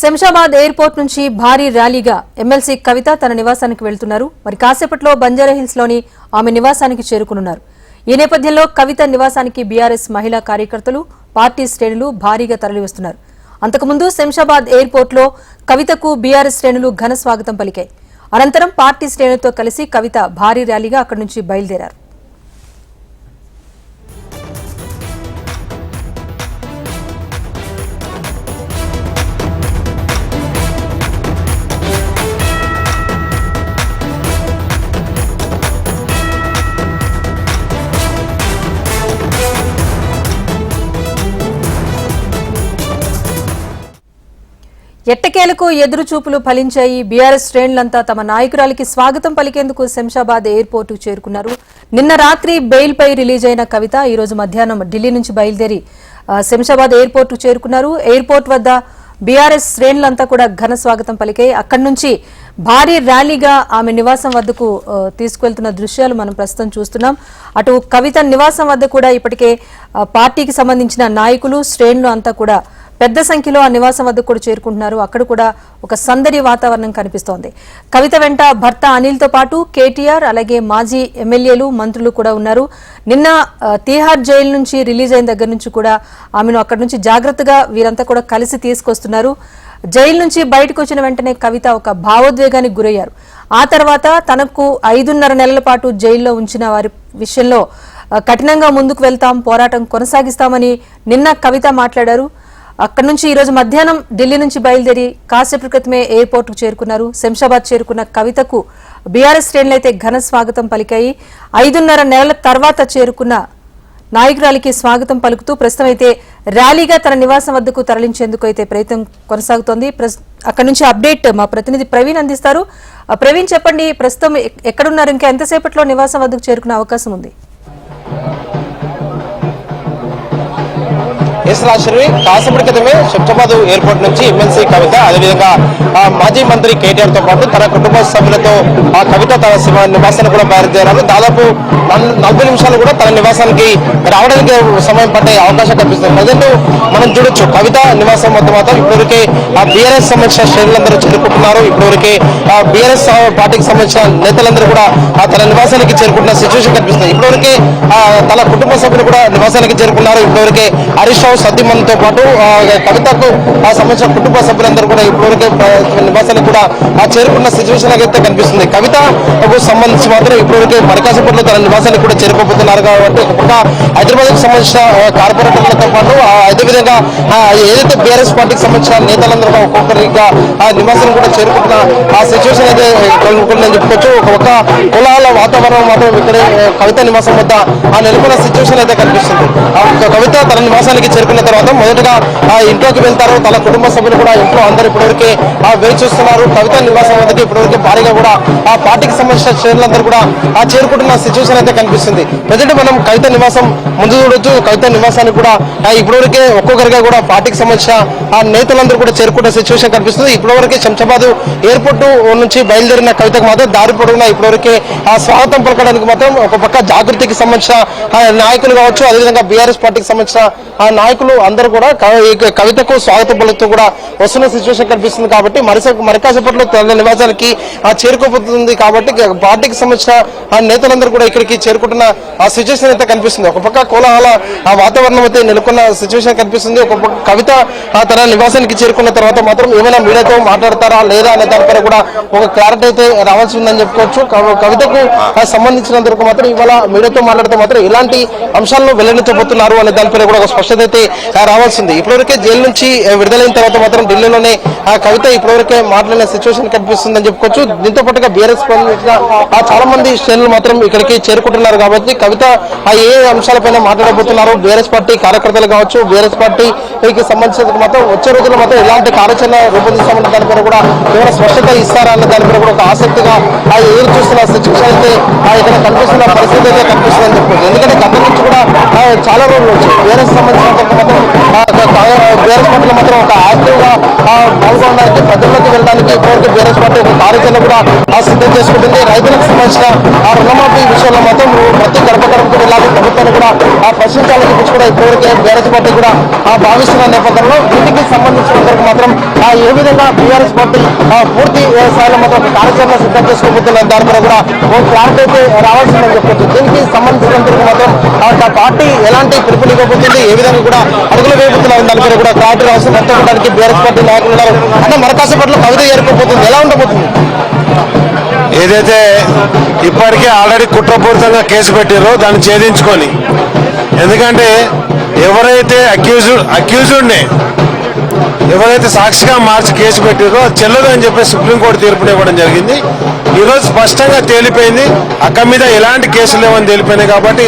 Shamshabad airport నుంచి భారీ ర్యాలీగా ఎమ్మెల్సీ కవిత తన నివాసానికి వెళ్తున్నారు. మరి కాసేపట్లో బంజారాహిల్స్లోని ఆమె నివాసానికి చేరుకునున్నారు ఈ నేపథ్యంలో కవిత నివాసానికి బీఆర్ఎస్ మహిళా కార్యకర్తలు పార్టీ శ్రేణులు భారీగా తరలివస్తున్నారు. అంతకుముందు శంషాబాద్ ఎయిర్పోర్ట్లో కవితకు బీఆర్ఎస్ శ్రేణులు ఘన స్వాగతం పలికాయి. అనంతరం పార్టీ శ్రేణులతో కలిసి కవిత భారీ ర్యాలీగా అక్కడి నుంచి బయలుదేరారు. ఎట్టకేలకు ఎదురుచూపులు ఫలించాయి. బీఆర్ఎస్ శ్రేణులంతా తమ నాయకురాలికి స్వాగతం పలికేందుకు శంషాబాద్ ఎయిర్పోర్టు చేరుకున్నారు. నిన్న రాత్రి బెయిల్పై రిలీజ్ అయిన కవిత ఈ రోజు మధ్యాహ్నం ఢిల్లీ నుంచి బయలుదేరి శంషాబాద్ ఎయిర్పోర్టు చేరుకున్నారు. ఎయిర్పోర్ట్ వద్ద బీఆర్ఎస్ శ్రేణులంతా కూడా ఘన స్వాగతం పలికాయి అక్కడి నుంచి భారీ ర్యాలీగా ఆమె నివాసం వద్దకు ఆ, తీసుకువెళ్తున్న దృశ్యాలు మనం ప్రస్తుతం చూస్తున్నాం. అటు కవిత నివాసం వద్ద కూడా ఇప్పటికే పార్టీకి సంబంధించిన నాయకులు శ్రేణులు అంతా కూడా పెద్ద సంఖ్యలో ఆ నివాసం వద్దకు కూడా చేరుకుంటున్నారు. అక్కడ కూడా ఒక సందడి వాతావరణం కనిపిస్తోంది. కవిత వెంట భర్త అనిల్తో పాటు కేటీఆర్ అలాగే మాజీ ఎమ్మెల్యేలు మంత్రులు కూడా ఉన్నారు. నిన్న తీహార్ జైలు నుంచి రిలీజ్ అయిన దగ్గర నుంచి కూడా ఆమెను అక్కడి నుంచి జాగ్రత్తగా వీరంతా కూడా కలిసి తీసుకొస్తున్నారు. జైలు నుంచి బయటకు వచ్చిన వెంటనే కవిత ఒక భావోద్వేగానికి గురయ్యారు. ఆ తర్వాత తనకు ఐదున్నర నెలల పాటు జైల్లో ఉంచిన వారి విషయంలో కఠినంగా ముందుకు వెళ్తాం పోరాటం కొనసాగిస్తామని నిన్న కవిత మాట్లాడారు. అక్కడి నుంచి ఈరోజు మధ్యాహ్నం ఢిల్లీ నుంచి బయలుదేరి కాసేపు క్రితమే ఎయిర్పోర్ట్ చేరుకున్నారు. శంషాబాద్ చేరుకున్న కవితకు బీఆర్ఎస్ శ్రేణులు అయితే ఘన స్వాగతం పలికాయి. ఐదున్నర నెలల తర్వాత చేరుకున్న నాయకురాలికి స్వాగతం పలుకుతూ ప్రస్తుతం అయితే ర్యాలీగా తన నివాసం వద్దకు తరలించేందుకు అయితే ప్రయత్నం కొనసాగుతోంది. ప్రస్- అక్కడి నుంచి అప్డేట్ మా ప్రతినిధి ప్రవీణ్ అందిస్తారు. ఆ, ప్రవీణ్ చెప్పండి ప్రస్తుతం ఎక్కడున్నారు? ఇంకా ఎంతసేపట్లో నివాసం వద్దకు చేరుకునే అవకాశం ఉంది? ఎస్ రాశ్రీ కాసేపటి క్రితమే శంషాబాద్ ఎయిర్పోర్ట్ నుంచి ఎమ్మెల్సీ కవిత అదేవిధంగా ఆ, మాజీ మంత్రి కేటీఆర్తో పాటు తన కుటుంబ సభ్యులతో ఆ కవిత తన నివాసాన్ని కూడా బయలుదేరారు. దాదాపు నలభై నిమిషాలు కూడా తన నివాసానికి రావడానికి సమయం పట్టే అవకాశం కనిపిస్తుంది ప్రజెంట్ మనం చూడొచ్చు కవిత నివాసం వద్ద మాత్రం ఇప్పటివరకే ఆ బీఆర్ఎస్ సంబంధించిన శ్రేణులందరూ చేరుకుంటున్నారు. ఇప్పటివరకే ఆ బీఆర్ఎస్ పార్టీకి సంబంధించిన నేతలందరూ కూడా ఆ తన నివాసానికి చేరుకుంటున్న సిచ్యువేషన్ కనిపిస్తుంది. ఇప్పటివరకే ఆ తన కుటుంబ సభ్యులు కూడా నివాసానికి చేరుకున్నారు. ఇప్పటివరకే హరీష్ రావు సతీమణితో పాటు కవితకు ఆ సంబంధించిన కుటుంబ సభ్యులందరూ కూడా ఇప్పటివరకే ఆ, కూడా ఆ చేరుకున్న సిచ్యువేషన్ అయితే కనిపిస్తుంది. కవితకు సంబంధించి మాత్రం ఇప్పటివరకే మరకాసపట్లో తన నివాసానికి కూడా చేరుకోబోతున్నారు కాబట్టి ఒక హైదరాబాద్కు సంబంధించిన కార్పొరేటర్లతో పాటు ఆ, అదేవిధంగా ఏదైతే బీఆర్ఎస్ పార్టీకి సంబంధించిన నేతలందరూ ఒక్కొక్కరిగా ఆ నివాసం కూడా చేరుకుంటున్న ఆ సిచ్యువేషన్ అయితే కలుగుతుందని చెప్పుకోవచ్చు. ఒక కులాల వాతావరణం మాత్రం ఇక్కడే కవిత నివాసం వద్ద ఆ నెలకొన్న సిచ్యువేషన్ అయితే కనిపిస్తుంది. ఆ ఒక కవిత తన నివాసానికి చేరుకున్న తర్వాత మొదటగా ఆ ఇంట్లోకి వెళ్తారు. తన కుటుంబ సభ్యులు కూడా ఇంట్లో అందరూ ఇప్పటివరకే వేరు వేచి చూస్తున్నారు. కవిత నివాసం వద్దకి ఇప్పటివరకు భారీగా కూడా ఆ పార్టీకి సంబంధించిన శ్రేణులందరూ కూడా ఆ చేరుకుంటున్న సిచ్యువేషన్ అయితే కనిపిస్తుంది. ప్రజెంట్ మనం కవిత నివాసం ముందు చూడొచ్చు. కవిత నివాసానికి కూడా ఇప్పటివరకే ఒక్కొక్కరిగా కూడా పార్టీకి సంబంధించిన ఆ నేతలందరూ కూడా చేరుకుంటున్న సిచ్యువేషన్ కనిపిస్తుంది. ఇప్పటివరకే శంషాబాద్ ఎయిర్పోర్ట్ నుంచి బయలుదేరిన కవితకు మాత్రం దారి పొడవునా ఇప్పటివరకే ఆ స్వాగతం పలకడానికి మాత్రం ఒక పక్క జాగృతికి సంబంధించిన నాయకులు కావచ్చు. అదేవిధంగా బీఆర్ఎస్ పార్టీకి సంబంధించిన ఆ నాయకులు అందరూ కూడా కవితకు స్వాగత పలుకుతూ కూడా వస్తున్న సిచ్యువేషన్ కనిపిస్తుంది కాబట్టి మరిస మరికాసేపట్లో తన నివాసానికి చేరుకోబోతుంది కాబట్టి పార్టీకి సంబంధించిన ఆ నేతలందరూ కూడా ఇక్కడికి చేరుకుంటున్న ఆ సిచ్యువేషన్ అయితే కనిపిస్తుంది. ఒక పక్క కోలాహల ఆ వాతావరణం అయితే నెలకొన్న సిచ్యువేషన్ కనిపిస్తుంది. ఒక పక్క కవిత ఆ తన నివాసానికి చేరుకున్న తర్వాత మాత్రం ఏమైనా మీడియాతో మాట్లాడతారా లేదా అనే దానిపైన కూడా ఒక క్లారిటీ అయితే రావాల్సి ఉందని చెప్పుకోవచ్చు. కవితకు సంబంధించినంత సంబంధించినందుకు మాత్రం ఇవాళ మీడియాతో మాట్లాడితే మాత్రం ఇలాంటి అంశాలను వెల్లడించబోతున్నారు అనే దానిపైన కూడా ఒక స్పష్టత అయితే అయితే రావాల్సింది. ఇప్పటివరకే జైలు నుంచి విడుదలైన తర్వాత మాత్రం ఢిల్లీలోనే ఆ కవిత ఇప్పటివరకే మాట్లాడిన సిచ్యువేషన్ కనిపిస్తుందని చెప్పుకోవచ్చు. దీంతో పాటుగా బీఆర్ఎస్ ఆ చాలా మంది శ్రేణులు మాత్రం ఇక్కడికి చేరుకుంటున్నారు కాబట్టి కవిత ఆ ఏ అంశాలపైన మాట్లాడబోతున్నారు బీఆర్ఎస్ పార్టీ కార్యకర్తలు కావచ్చు బీఆర్ఎస్ పార్టీకి సంబంధించిన మాత్రం వచ్చే రోజుల్లో మాత్రం ఎలాంటి కార్యాచరణ రూపొందిస్తామన్న దానిపైన కూడా ఎవరైనా స్పష్టత ఇస్తారా అన్న దానిపైన కూడా ఒక ఆసక్తిగా ఆ ఎదురు చూస్తున్న సిచ్యువేషన్ అయితే ఆ ఇక్కడ కనిపిస్తున్న పరిస్థితి అయితే కనిపిస్తుందని చెప్పుకోవచ్చు. ఎందుకంటే గత నుంచి కూడా చాలా రోజులు వచ్చి బీఆర్ఎస్ సంబంధించిన బీఆర్ఎస్ పార్టీలో మాత్రం ఒక యాక్టివ్గా ఆ, పాల్గొనడానికి ప్రజల్లోకి వెళ్ళడానికి ఇప్పటివరకు బీఆర్ఎస్ పార్టీ ఒక కార్యాచరణ కూడా సిద్ధం చేసుకుంటుంది. రైతులకు సంబంధించిన ఆ రుణమాఫీ విషయంలో మాత్రం ప్రతి గడప గడపకు వెళ్ళాలి. ప్రభుత్వాన్ని కూడా ఆ ప్రశ్నించాలని చెప్పి కూడా ఇప్పటివరకే బీఆర్ఎస్ పార్టీ కూడా ఆ, భావిస్తున్న నేపథ్యంలో వీటికి సంబంధించినంతవరకు మాత్రం ఆ, ఏ విధంగా బీఆర్ఎస్ పార్టీ పూర్తి స్థాయిలో మాత్రం ఒక కార్యాచరణ సిద్ధం చేసుకోబోతున్న దాని మీద కూడా ఓ క్లారిటీ అయితే రావాల్సిందని చెప్పొచ్చు దీనికి సంబంధించినంతవరకు మాత్రం ఆ పార్టీ ఎలాంటి పిలుపులు ఇవ్వబోతుంది ఏ విధంగా కూడా అడుగులు వేయబోతున్నారు దాని మీద కూడా పార్టీ రాష్ట్రం మొత్తం బీఆర్ఎస్ పార్టీ నాయకులు ఉన్నారు. అంటే మరకాసేపట్లో కవిత ఏర్పడిపోతుంది. ఎలా ఉండబోతుంది? ఏదైతే ఇప్పటికే ఆల్రెడీ కుట్రపూరితంగా కేసు పెట్టారో దాన్ని ఛేదించుకొని. ఎందుకంటే ఎవరైతే అక్యూజ్డ్ అక్యూజ్డ్ని ఎవరైతే సాక్షిగా మార్చి కేసు పెట్టారో చెల్లదు అని చెప్పి సుప్రీంకోర్టు తీర్పుని ఇవ్వడం జరిగింది. ఈరోజు స్పష్టంగా తేలిపోయింది. అక్క మీద ఎలాంటి కేసులు లేవని తేలిపోయినాయి కాబట్టి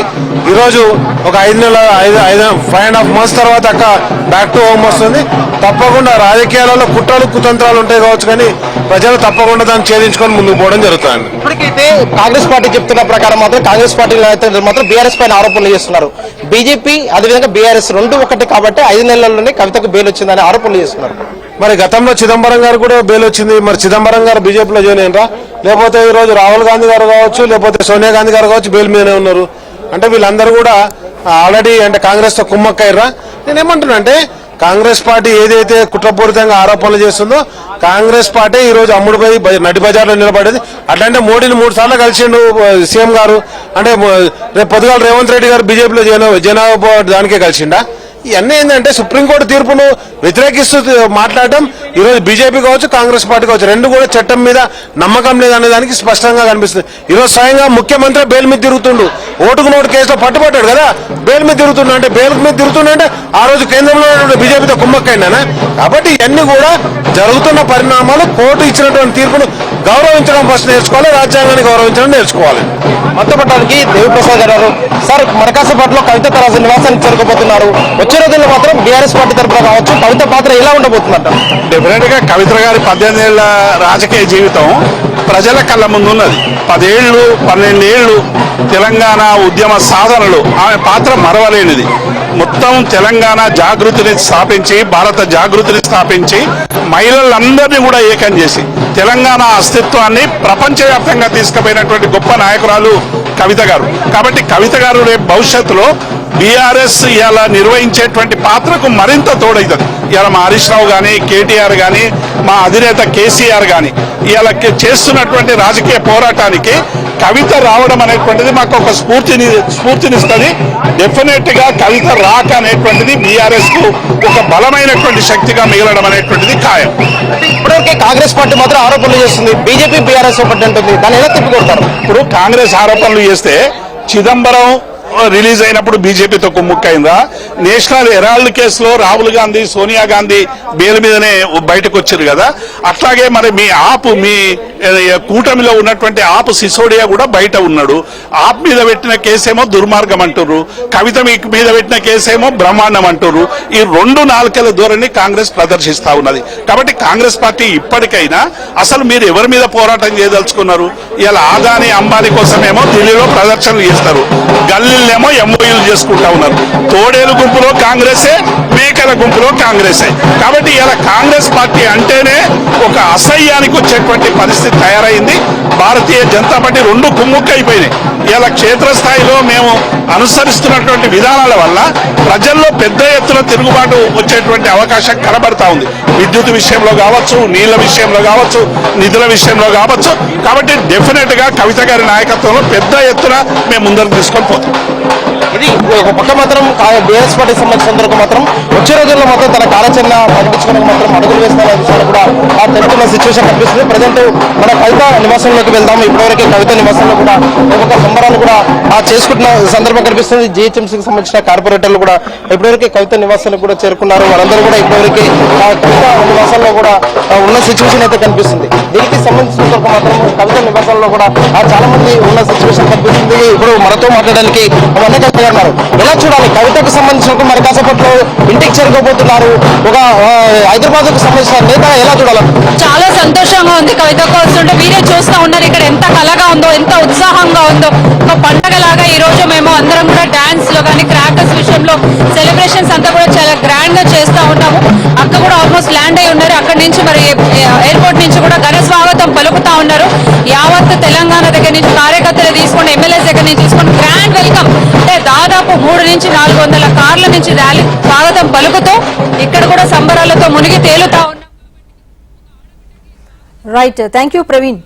ఈరోజు ఒక ఐదు నెలల ఐదు ఐదు ఫైవ్ అండ్ హాఫ్ మంత్స్ తర్వాత అక్క బ్యాక్ టు హోమ్ వస్తుంది. తప్పకుండా రాజకీయాలలో కుట్రలు కుతంత్రాలు ఉంటాయి కావచ్చు కానీ ప్రజలు తప్పకుండా దాన్ని ఛేదించుకొని ముందుకు పోవడం జరుగుతుంది. ఇప్పటికైతే కాంగ్రెస్ పార్టీ చెప్తున్న ప్రకారం మాత్రం కాంగ్రెస్ పార్టీ నేతలు మాత్రం బీఆర్ఎస్ పైన ఆరోపణలు చేస్తున్నారు. బీజేపీ అదేవిధంగా బీఆర్ఎస్ రెండు ఒకటి కాబట్టి ఐదు నెలల్లోనే కవితకు బెయిల్ వచ్చిందని ఆరోపణలు చేస్తున్నారు మరి గతంలో చిదంబరం గారు కూడా బెయిల్ వచ్చింది. మరి చిదంబరం గారు బీజేపీలో జాయిన్ అయినరా? లేకపోతే ఈరోజు రాహుల్ గాంధీ గారు కావచ్చు లేకపోతే సోనియా గాంధీ గారు కావచ్చు బెయిల్ మీదనే ఉన్నారు. అంటే వీళ్ళందరూ కూడా ఆల్రెడీ అంటే కాంగ్రెస్తో కుమ్మక్కయ్యరా? నేనేమంటున్నా అంటే కాంగ్రెస్ పార్టీ ఏదైతే కుట్రపూరితంగా ఆరోపణలు చేస్తుందో కాంగ్రెస్ పార్టీ ఈ రోజు అమ్ముడుపై నడి బజార్లో నిలబడేది. అట్లాంటే మోడీని మూడు సార్లు కలిసిండు సీఎం గారు. అంటే రేపు పొద్దుగాల రేవంత్ రెడ్డి గారు బీజేపీలో జన జనాభా దానికే కలిసిండా? ఇవన్నీ ఏంటంటే సుప్రీంకోర్టు తీర్పును వ్యతిరేకిస్తూ మాట్లాడటం ఈరోజు బీజేపీ కావచ్చు కాంగ్రెస్ పార్టీ కావచ్చు రెండు కూడా చట్టం మీద నమ్మకం లేదనే దానికి స్పష్టంగా కనిపిస్తుంది. ఈరోజు స్వయంగా ముఖ్యమంత్రి బెయిల్ మీద తిరుగుతుండు. ఓటుకు నోటు కేసులో పట్టుబట్టాడు కదా? బెయిల్ మీద తిరుగుతుండు అంటే బెయిల్ మీద తిరుగుతుండే ఆ రోజు కేంద్రంలో ఉన్నటువంటి బీజేపీతో కుమ్మక్కైనా కాబట్టి ఇవన్నీ కూడా జరుగుతున్న పరిణామాలు కోర్టు ఇచ్చినటువంటి తీర్పును గౌరవించడం ఫస్ట్ నేర్చుకోవాలి రాజ్యాంగాన్ని గౌరవించడం నేర్చుకోవాలి. మొత్తపట్టానికి దేవిప్రసాద్ గారు సార్ మరకాసపాట్లో కవిత తరాజు నివాసానికి చేరుకోబోతున్నారు. వచ్చే రోజుల్లో మాత్రం బీఆర్ఎస్ పార్టీ తరఫున కావచ్చు కవిత పాత్ర ఎలా ఉండబోతుందంట డెఫినెట్గా కవిత గారి పద్దెనిమిది ఏళ్ళ రాజకీయ జీవితం ప్రజల కళ్ళ ముందున్నది. పదేళ్ళు పన్నెండేళ్ళు తెలంగాణ ఉద్యమ సాధనలు ఆమె పాత్ర మరవలేనిది. మొత్తం తెలంగాణ జాగృతిని స్థాపించి భారత జాగృతిని స్థాపించి మహిళలందరినీ కూడా ఏకం చేసి తెలంగాణ అస్తిత్వాన్ని ప్రపంచవ్యాప్తంగా తీసుకుపోయినటువంటి గొప్ప నాయకురాలు కవిత గారు. కాబట్టి కవిత గారు రేపు భవిష్యత్తులో బీఆర్ఎస్ ఇలా నిర్వహించేటువంటి పాత్రకు మరింత తోడవుతుంది ఇలా మా హరీష్ రావు కానీ కేటీఆర్ కానీ మా అధినేత కేసీఆర్ కానీ ఇలా చేస్తున్నటువంటి రాజకీయ పోరాటానికి కవిత రావడం అనేటువంటిది మాకు ఒక స్ఫూర్తిని స్ఫూర్తినిస్తుంది. డెఫినెట్గా కవిత రాక అనేటువంటిది బీఆర్ఎస్కు ఒక బలమైనటువంటి శక్తిగా మిగలడం అనేటువంటిది ఖాయం. ఇప్పటివరకే కాంగ్రెస్ పార్టీ మాత్రం ఆరోపణలు చేస్తుంది. బీజేపీ బీఆర్ఎస్ ఒకటి అంటుంది. దాన్ని ఎలా తిప్పికొడతారు? ఇప్పుడు కాంగ్రెస్ ఆరోపణలు చేస్తే చిదంబరం రిలీజ్ అయినప్పుడు బీజేపీతో కుమ్ముక్కైందా? నేషనల్ హెరాల్డ్ కేసులో రాహుల్ గాంధీ సోనియా గాంధీ బెయిల్ మీదనే బయటకు వచ్చారు కదా? అట్లాగే మరి మీ ఆపు మీ కూటమిలో ఉన్నటువంటి ఆపు సిసోడియా కూడా బయట ఉన్నాడు. ఆప్ మీద పెట్టిన కేసేమో దుర్మార్గం అంటుర్రు. కవిత మీద పెట్టిన కేసేమో బ్రహ్మాండం అంటుర్రు. ఈ రెండు నాలుకల ధోరణి కాంగ్రెస్ ప్రదర్శిస్తా ఉన్నది. కాబట్టి కాంగ్రెస్ పార్టీ ఇప్పటికైనా అసలు మీరు ఎవరి మీద పోరాటం చేయదలుచుకున్నారు? ఇలా ఆదాని అంబానీ కోసమేమో ఢిల్లీలో ప్రదర్శనలు చేస్తారు. గల్లీలేమో ఎంఓయూలు చేసుకుంటా ఉన్నారు. తోడేలు గుంపులో కాంగ్రెసే మేకల గుంపులో కాంగ్రెసే. కాబట్టి ఇలా కాంగ్రెస్ పార్టీ అంటేనే ఒక అసహ్యానికి వచ్చేటువంటి పరిస్థితి తయారైంది. భారతీయ జనతా పార్టీ రెండు కుమ్ముక్కైపోయినాయి. ఇలా క్షేత్రస్థాయిలో మేము అనుసరిస్తున్నటువంటి విధానాల వల్ల ప్రజల్లో పెద్ద ఎత్తున తిరుగుబాటు వచ్చేటువంటి అవకాశం కనబడతా ఉంది. విద్యుత్ విషయంలో కావచ్చు నీళ్ళ విషయంలో కావచ్చు నిధుల విషయంలో కావచ్చు. కాబట్టి డెఫినెట్గా కవిత గారి నాయకత్వంలో పెద్ద ఎత్తున మేము ముందరు తీసుకొని పోతాం. ఇది ఒక పక్క మాత్రం బీఆర్ఎస్ పార్టీ సంబంధించినందుకు మాత్రం వచ్చే రోజుల్లో మాత్రం తన కార్యాచరణ ప్రకటించుకోవడానికి మాత్రం అడుగులు వేస్తున్న విషయాలు కూడా ఆ తెలుపుతున్న సిచ్యువేషన్ కనిపిస్తుంది. ప్రజెంట్ మన కవిత నివాసంలోకి వెళ్దాము ఇప్పటివరకు కవిత నివాసంలో కూడా ఒక్కొక్క సంబరాలు కూడా ఆ చేసుకుంటున్న సందర్భం కనిపిస్తుంది. జిహెచ్ఎంసీకి సంబంధించిన కార్పొరేటర్లు కూడా ఇప్పటివరకు కవిత నివాసానికి కూడా చేరుకున్నారు. వాళ్ళందరూ కూడా ఇప్పటివరకు ఆ కవిత నివాసంలో కూడా ఉన్న సిచ్యువేషన్ అయితే కనిపిస్తుంది. దీనికి సంబంధించినంత మాత్రం కవిత నివాసాల్లో కూడా చాలా మంది ఉన్న సిచ్యువేషన్ కనిపిస్తుంది. ఇప్పుడు మనతో మాట్లాడడానికి అవన్నీ కలిసి ఎలా చూడాలి? కవితకు సంబంధించిన మరి కాసేపట్లో ఇంటికి చేరుకోబోతున్నారు. ఒక హైదరాబాద్కు సంబంధించిన నేత ఎలా చూడాలి? చాలా సంతోషంగా ఉంది కవితకు వస్తుంటే మీరే చూస్తూ ఉన్నారు ఇక్కడ ఎంత కలగా ఉందో ఎంత ఉత్సాహంగా ఉందో. ఒక పండగలాగా ఈ రోజు మేము అందరం కూడా డాన్స్లో కానీ క్రాకర్స్ విషయంలో సెలబ్రేషన్స్ అంతా కూడా చాలా గ్రాండ్గా చేస్తూ ఉన్నాము అక్క కూడా ఆల్మోస్ట్ ల్యాండ్ అయి ఉన్నారు. అక్కడి నుంచి మరి ఎయిర్పోర్ట్ నుంచి కూడా ఘన యావత్ తెలంగాణ దగ్గర నుంచి కార్యకర్తలు తీసుకొని ఎమ్మెల్యేస్ దగ్గర నుంచి తీసుకొని గ్రాండ్ వెల్కమ్ అంటే దాదాపు మూడు నుంచి నాలుగు వందల కార్ల నుంచి ర్యాలీ స్వాగతం పలుకుతూ ఇక్కడ కూడా సంబరాలతో మునిగి తేలుతా ఉన్నాం. Right thank you Praveen